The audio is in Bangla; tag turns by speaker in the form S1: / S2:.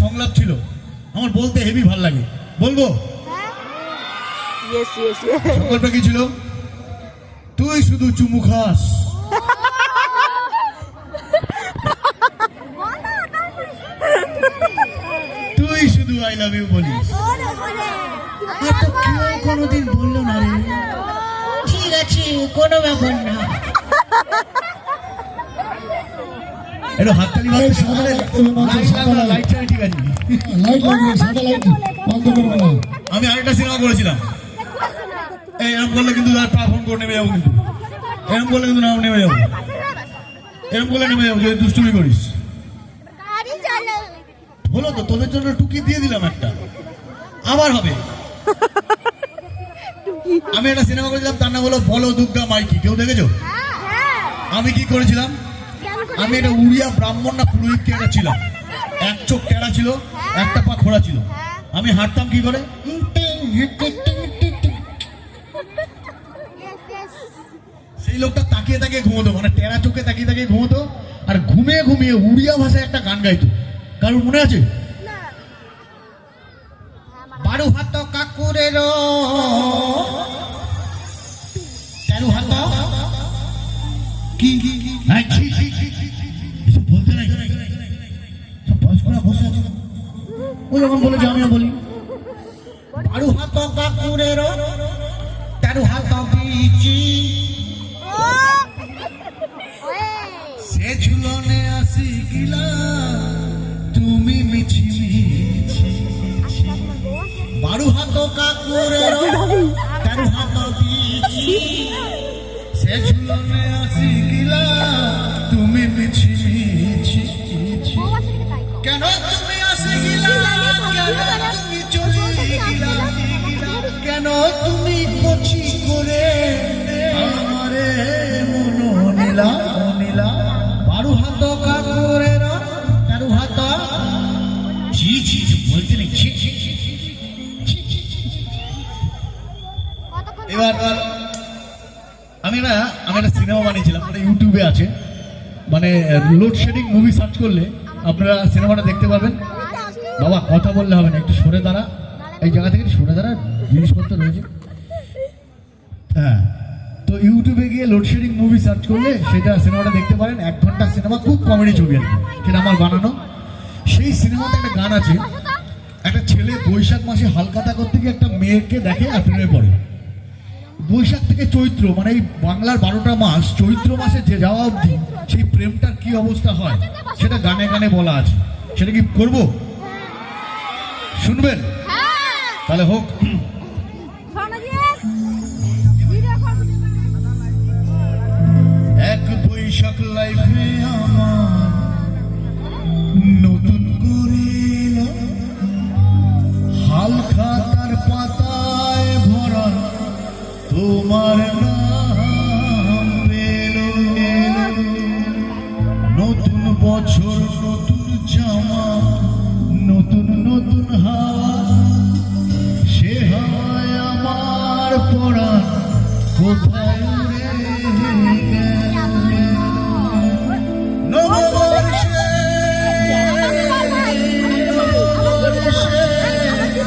S1: সংলাপ ছিল। আমার বলতে হেভি ভালো লাগে। বলব? সংকল্পটা কি ছিল? তুই শুধু চুমু খাস। তুই শুধু আই লাভ ইউ বলিস। কোনোদিন বলল না রে। ঠিক আছে কোনো ব্যাপার না। একটু হাততালি মারতে
S2: সাদা
S1: লাইট
S2: এই মাত্র সাদা
S1: লাগবে না,
S2: লাইট।
S1: লাইট ছাড়া ঠিক আছে।
S2: লাইট লাগবে সাদা লাইট বন্ধ করবে না।
S1: আমি আরেকটা সিনেমা করেছিলাম। এই এরকম করলে কিন্তু তার পা করে নেমে যাব কিন্তু। এরকম করলে কিন্তু নাম নেমে যাব। এরকম করলে নেমে যাব যদি দুষ্টুমি করিস। হলো তো তোদের জন্য টুকি দিয়ে দিলাম একটা। আবার হবে। আমি একটা সিনেমা করেছিলাম তার নাম হলো বলো দুর্গা মাইকি। কেউ দেখেছ?
S3: হ্যাঁ।
S1: আমি কি করেছিলাম? আমি একটা উড়িয়া ব্রাহ্মণ না পুরোহিত কি ছিলাম। এক চোখ টেরা ছিল একটা পা খোড়া ছিল। আমি হাঁটতাম কি করে? সেই লোকটা তাকিয়ে তাকিয়ে ঘুমোতো মানে টেরা চোখে তাকিয়ে তাকিয়ে ঘুমোতো আর ঘুমিয়ে ঘুমিয়ে উড়িয়া ভাষায় একটা গান গাইতো। কারোর মনে আছে? বারো হাত কাকুরের। তেরো হাত কি? এই, ও যখন বলেছে আমিও বলি। বারো হাত কাকুরের তেরো হাত বিচি। সে ঝুলনে আসি গিলা তুমি মিছি মিছি। বারো হাত কাকুরের তেরো হাত বিচি। সে ঝুলনে আসি কেন তুমি কচি করে আমারে মনো নীলা নীলা বারো হাত কাকুরের তেরো হাত জি জি বলতে নেই। এবার আমি না আমি একটা সিনেমা বানিয়েছিলাম মানে ইউটিউবে আছে মানে লোডশেডিং মুভি সার্চ করলে আপনারা সিনেমাটা দেখতে পাবেন বাবা কথা বললে হবে না একটু সরে দাঁড়া এই জায়গা থেকে সরে দাঁড়া জিনিসপত্র রয়েছে। হ্যাঁ তো ইউটিউবে গিয়ে লোডশেডিং মুভি সার্চ করলে সেটা সিনেমাটা দেখতে পারেন, এক ঘণ্টা সিনেমা খুব কমেডি ছবি আর সেটা আমার বানানো। সেই সিনেমাতে একটা গান আছে, একটা ছেলে বৈশাখ মাসে হালকাতা করতে গিয়ে একটা মেয়েকে দেখে আর প্রেমে পড়ে। বৈশাখ থেকে চৈত্র মানে এই বাংলার বারোটা মাস, চৈত্র মাসে যে যাওয়া অবধি সেই প্রেমটার কি অবস্থা হয়, সেটা গানে গানে বলা আছে। সেটা কি করব? শুনবেন? তাহলে হোক। এক বৈশাখ লাইফে আমার নতুন করে হাল খাতার পাতায় ভরা তোমার নাম নতুন বছর, নতুন জামা পড়া কোথায়